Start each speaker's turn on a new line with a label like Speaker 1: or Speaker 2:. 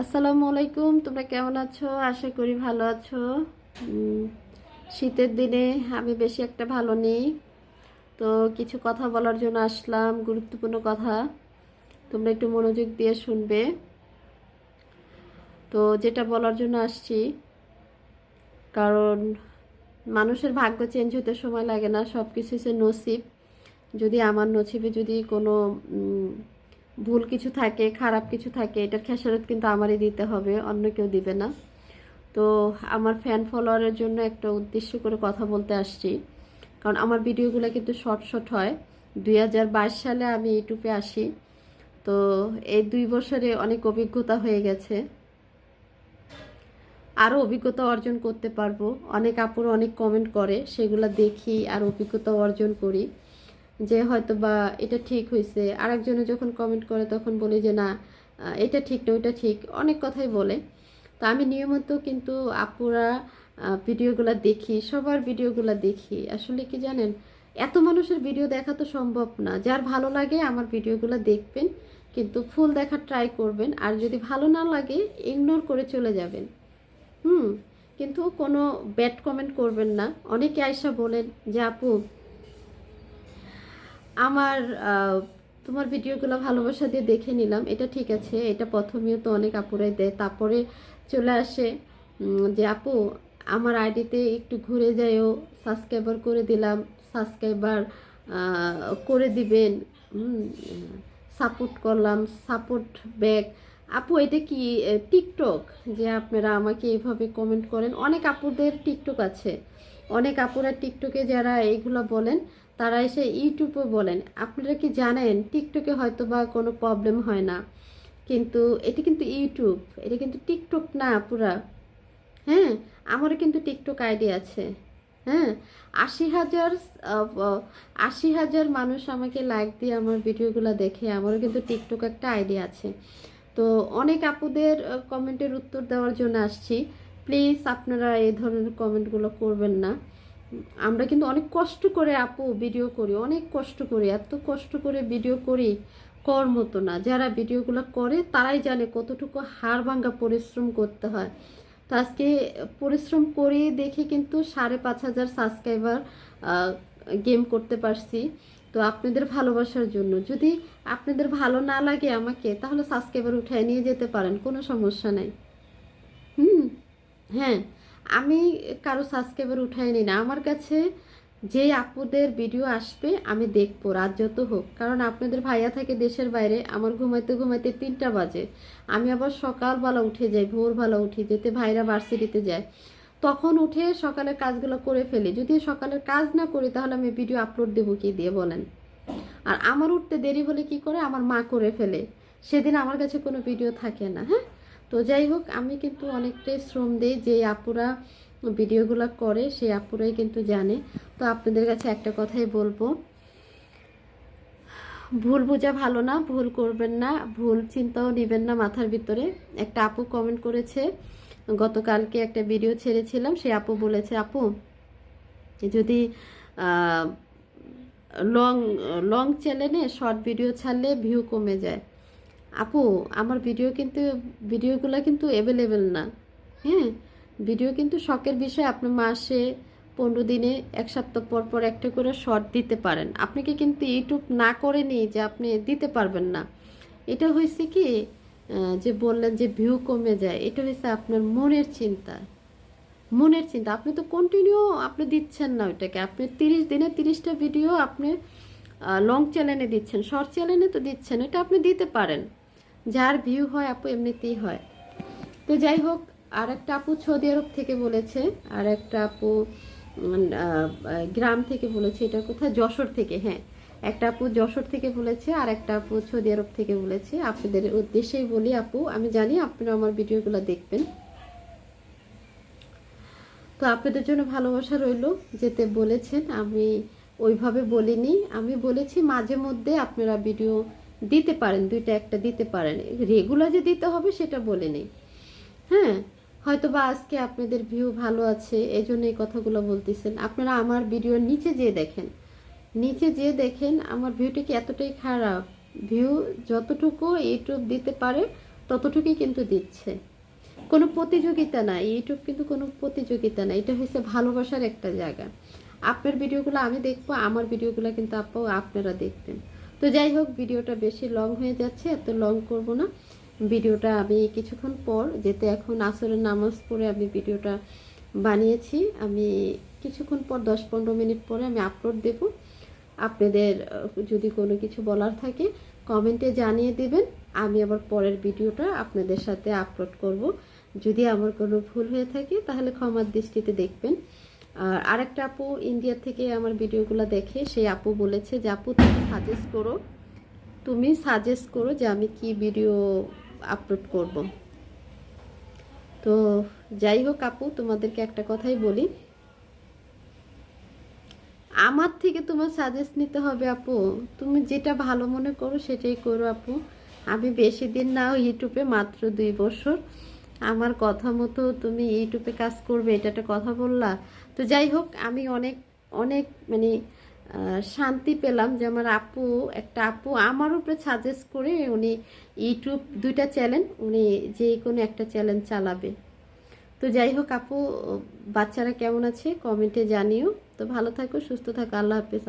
Speaker 1: আসসালামু আলাইকুম, তোমরা কেমন আছো? আশা করি ভালো আছো। শীতের দিনে আমি বেশি একটা ভালো নেই। তো কিছু কথা বলার জন্য আসলাম, গুরুত্বপূর্ণ কথা। তোমরা একটু মনোযোগ দিয়ে শুনবে। তো যেটা বলার জন্য আসছি, কারণ মানুষের ভাগ্য চেঞ্জ হতে সময় লাগে না সব কিছু সে নসিব। যদি আমার নসিবে যদি কোনো ভুল কিছু থাকে, খারাপ কিছু থাকে, এটার খেসারত কিন্তু আমারই দিতে হবে, অন্য কেউ দিবে না। তো আমার ফ্যান ফলোয়ারের জন্য একটা উদ্দেশ্য করে কথা বলতে আসছি। কারণ আমার ভিডিওগুলো কিন্তু শর্ট শর্ট হয়। দুই হাজার বাইশ সালে আমি ইউটিউবে আসি। তো এই দুই বছরে অনেক অভিজ্ঞতা হয়ে গেছে। আরও অভিজ্ঞতা অর্জন করতে পারব। অনেক আপুর অনেক কমেন্ট করে, সেগুলো দেখি আর অভিজ্ঞতা অর্জন করি। যে হয়তো বা এটা ঠিক হয়েছে আরেকজনে যখন কমেন্ট করে তখন বলি যে, না এটা ঠিক না, ওইটা ঠিক। অনেক কথাই বলে। তা আমি নিয়মিত কিন্তু আপুরা ভিডিওগুলো দেখি, সবার ভিডিওগুলো দেখি। আসলে কি জানেন, এত মানুষের ভিডিও দেখা তো সম্ভব না। যার ভালো লাগে আমার ভিডিওগুলো দেখবেন, কিন্তু ফুল দেখার ট্রাই করবেন। আর যদি ভালো না লাগে ইগনোর করে চলে যাবেন। হুম, কিন্তু কোনো ব্যাড কমেন্ট করবেন না। অনেকে আয়সা বলেন যে, আপু আমার তোমার ভিডিওগুলো ভালোবাসা দিয়ে দেখে নিলাম। এটা ঠিক আছে, এটা প্রথমেও তো অনেক আপুরাই দেয়। তারপরে চলে আসে যে আপু, আমার আইডিতে একটু ঘুরে যাইও সাবস্ক্রাইবার করে দিলাম সাবস্ক্রাইবার করে দিবেন সাপোর্ট করলাম সাপোর্ট ব্যাক আপু, এটা কি টিকটক যে আপনারা আমাকে এইভাবে কমেন্ট করেন। অনেক আপুদের টিকটক আছে। অনেক আপুরা টিকটকে যারা এইগুলো বলেন তারা এসে ইউটিউবে বলেন, আপনারা কি জানেন, টিকটকে হয়তো বা কোনো প্রবলেম হয় না। কিন্তু এটা কিন্তু ইউটিউব, এটা কিন্তু টিকটক না পুরা। হ্যাঁ আমারও কিন্তু টিকটক আইডি আছে। হ্যাঁ আশি হাজার আশি হাজার মানুষ আমাকে লাইক দিয়ে আমার ভিডিওগুলো দেখে, আমারও কিন্তু টিকটক একটা আইডি আছে। তো অনেক আপুদের কমেন্টের উত্তর দেওয়ার জন্য আসছি। প্লিজ আপনারা এই ধরনের কমেন্টগুলো করবেন না। আমরা কিন্তু অনেক কষ্ট করে আপু ভিডিও করি, অনেক কষ্ট করি, এত কষ্ট করে ভিডিও করি, কর মতো না। যারা ভিডিওগুলো করে, তারাই জানে কতটুকু হাড় ভাঙ্গা পরিশ্রম করতে হয়। তো আজকে পরিশ্রম করে দেখে কিন্তু সাড়ে পাঁচ হাজার সাবস্ক্রাইবার গেম করতে পারছি। তো আপনাদের ভালোবাসার জন্য। যদি আপনাদের ভালো না লাগে আমাকে, তাহলে সাবস্ক্রাইবার উঠায় নিয়ে যেতে পারেন, কোনো সমস্যা নাই। হুম হ্যাঁ। আমি কারও সাবস্ক্রাইবার উঠাই নি না। আমার কাছে যে আপুদের ভিডিও আসবে, আমি দেখব, রাত যত হোক। কারণ আপনাদের ভাইয়া থাকে দেশের বাইরে, আমার ঘুমাইতে ঘুমাইতে তিনটা বাজে। আমি আবার সকালবেলা উঠে যাই, ভোরবেলা উঠি, যেতে ভাইরা ভার্সিটিতে যায়। তখন উঠে সকালের কাজগুলো করে ফেলি। যদি সকালের কাজ না করি, তাহলে আমি ভিডিও আপলোড দেবো কি দিয়ে বলেন? আর আমার উঠতে দেরি হলে কি করে? আমার মা করে ফেলে। সেদিন আমার কাছে কোনো ভিডিও থাকে না হ্যাঁ? তো যাই হোক, আমি কিন্তু অনেকটাই শ্রম দিই যে আপুরা ভিডিওগুলো করে, সেই আপুরাই কিন্তু জানে। তো আপনাদের কাছে একটা কথাই বলব। ভুল বোঝা ভালো না, ভুল করবেন না, ভুল চিন্তাও নেবেন না মাথার ভিতরে। একটা আপু কমেন্ট করেছে, গতকালকে একটা ভিডিও ছেড়েছিলাম, সে আপু বলেছে, আপু, যদি লং লং চ্যানেলে শর্ট ভিডিও ছাড়লে ভিউ কমে যায়। আপু, আমার ভিডিও কিন্তু ভিডিওগুলো কিন্তু অ্যাভেলেবেল না। হ্যাঁ ভিডিও কিন্তু শখের বিষয়, আপনি মাসে পনেরো দিনে এক সপ্তাহ পর পর একটা করে শর্ট দিতে পারেন। আপনাকে কিন্তু ইউটিউব না করে নিয়ে যে আপনি দিতে পারবেন না। এটা হয়েছে কি যে বললেন যে ভিউ কমে যায়, এটা হয়েছে আপনার মনের চিন্তা। মনের চিন্তা, আপনি তো কন্টিনিউ আপনি দিচ্ছেন না ওইটাকে। আপনি তিরিশ দিনে তিরিশটা ভিডিও আপনি লং চ্যানেলে দিচ্ছেন শর্ট চ্যানেলে তো দিচ্ছেন, এটা আপনি দিতে পারেন। যার ভিউ হয় আপু এমনিতেই হয়। তো যাই হোক আর একটা আপু সৌদি আরব থেকে বলেছে আর একটা আপু গ্রাম থেকে বলেছে, এটা কোথায়? যশোর থেকে হ্যাঁ। একটা আপু যশোর থেকে বলেছে আর একটা আপু সৌদি আরব থেকে বলেছে। আপনাদের উদ্দেশ্যেই বলি আপু, আমি জানি আপনারা আমার ভিডিওগুলো দেখবেন। তো আপনাদের জন্য ভালোবাসা রইল, যেতে বলেছেন, আমি ওইভাবে বলিনি। আমি বলেছি মাঝে মধ্যে আপনারা ভিডিও দিতে পারেন, দুইটা একটা দিতে পারেন। রেগুলার যে দিতে হবে সেটা বলে নেই। হ্যাঁ? হয়তো বা আজকে আপনাদের ভিউ ভালো আছে এই জন্য এই কথাগুলো বলতেছেন। আপনারা আমার ভিডিওর নিচে যেয়ে দেখেন। নিচে যেয়ে দেখেন, আমার ভিউটা কি এতটাই খারাপ? ভিউ যতটুকু ইউটিউব দিতে পারে, ততটুকুই কিন্তু দিচ্ছে। কোনো প্রতিযোগিতা না ইউটিউব কিন্তু কোনো প্রতিযোগিতা না। এটা হচ্ছে ভালোবাসার একটা জায়গা। আপনার ভিডিওগুলো আমি দেখব, আমার ভিডিওগুলো কিন্তু আপু, আপনারা দেখবেন। তো যাই হোক, ভিডিওটা বেশি লং হয়ে যাচ্ছে, এত লং করব না। ভিডিওটা আমি কিছুক্ষণ পর, যেতে এখন আসরের নামাজ পড়ে আমি ভিডিওটা বানিয়েছি। আমি কিছুক্ষণ পর, দশ পনেরো মিনিট পরে আমি আপলোড দেব। আপনাদের, যদি কোনো কিছু বলার থাকে, কমেন্টে জানিয়ে দেবেন। আমি আবার পরের ভিডিওটা আপনাদের সাথে আপলোড করব। যদি আমার কোনো ভুল হয়ে থাকে, তাহলে ক্ষমার দৃষ্টিতে দেখবেন। আর আরেকটা আপু ইন্ডিয়া থেকে আমার ভিডিওগুলো দেখে, সেই আপু বলেছে যে, আপু, তুমি সাজেস্ট করো, তুমি সাজেস্ট করো যে আমি কি ভিডিও আপলোড করব। তো যাই হোক আপু, তোমাদেরকে একটা কথাই বলি। আমার থেকে তোমার সাজেস্ট নিতে হবে আপু। তুমি যেটা ভালো মনে করো সেটাই করো আপু। আমি বেশি দিন না ইউটিউবে মাত্র দুই বছর। আমার কথা মতো তুমি ইউটিউবে কাজ করবে, এটা একটা কথা বললা। তো যাই হোক, আমি অনেক অনেক মানে শান্তি পেলাম যে আমার আপু, একটা আপু আমার উপরে সাজেস্ট করে উনি ইউটিউব দুইটা চ্যানেল উনি যে কোনো একটা চ্যানেল চালাবে। তো যাই হোক, আপু, বাচ্চারা কেমন আছে? কমেন্টে জানিও। তো ভালো থাকো, সুস্থ থাকো, আল্লাহ হাফেজ।